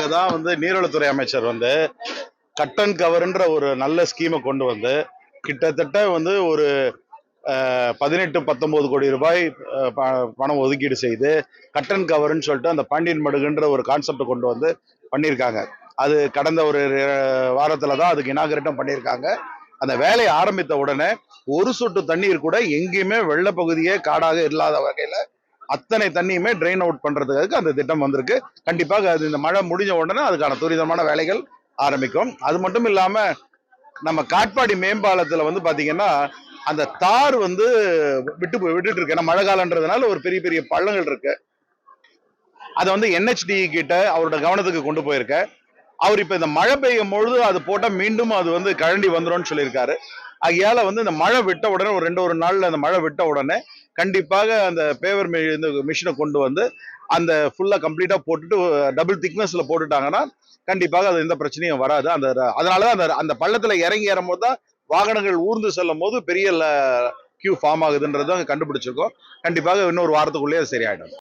அதுக்காக தான் வந்து நீர்வளத்துறை அமைச்சர் வந்து கட் அண்ட் கவர்ன்ற ஒரு நல்ல ஸ்கீமை கொண்டு வந்து கிட்டத்தட்ட வந்து ஒரு பதினெட்டு பத்தொன்பது கோடி ரூபாய் ப- பணம் ஒதுக்கீடு செய்து கட் அண்ட் கவர்னு சொல்லிட்டு அந்த பாண்டியன் மடுகுன்ற ஒரு கான்செப்டை கொண்டு வந்து பண்ணியிருக்காங்க. அது கடந்த ஒரு வாரத்தில் வாரத்துல தான் அதுக்கு இனாகரேட்டும் பண்ணியிருக்காங்க. அந்த வேலையை ஆரம்பித்த உடனே ஒரு சொட்டு தண்ணீர் கூட எங்கேயுமே வெள்ள பகுதியே காடாக இல்லாத வகையில் அத்தனை தண்ணியுமே ட்ரெயின் அவுட் பண்ணுறதுக்கு அந்த திட்டம் வந்திருக்கு. கண்டிப்பாக அது இந்த மழை முடிஞ்ச உடனே அதுக்கான துரிதமான வேலைகள் ஆரம்பிக்கும். அது மட்டும் இல்லாம நம்ம காட்பாடி மேம்பாலத்துல வந்து பாத்தீங்கன்னா அந்த தார் வந்து விட்டு விட்டுட்டு இருக்கு. ஏன்னா மழை காலன்றதுனால ஒரு பெரிய பெரிய பள்ளங்கள் இருக்கு. அதை வந்து என்ஹெச்டி கிட்ட அவரோட கவனத்துக்கு கொண்டு போயிருக்க. அவர் இப்ப இந்த மழை பெய்யும் பொழுது அது போட்டா மீண்டும் அது வந்து கழண்டி வந்துரும்னு சொல்லியிருக்காரு. ஆகையால வந்து இந்த மழை விட்ட உடனே ஒரு ரெண்டு ஒரு நாள்ல அந்த மழை விட்ட உடனே கண்டிப்பாக அந்த பேவர் இந்த மிஷினை கொண்டு வந்து அந்த ஃபுல்லா கம்ப்ளீட்டா போட்டுட்டு டபுள் திக்னஸில் போட்டுட்டாங்கன்னா கண்டிப்பாக அது எந்த பிரச்சனையும் வராது. அந்த அதனாலதான் அந்த அந்த பள்ளத்துல இறங்கி ஏறும்போது தான் வாகனங்கள் ஊர்ந்து செல்லும் போது பெரிய கியூ ஃபார்ம் ஆகுதுன்றதை கண்டுபிடிச்சிருக்கோம். கண்டிப்பாக இன்னொரு வாரத்துக்குள்ளேயே அது சரியாயிடும்.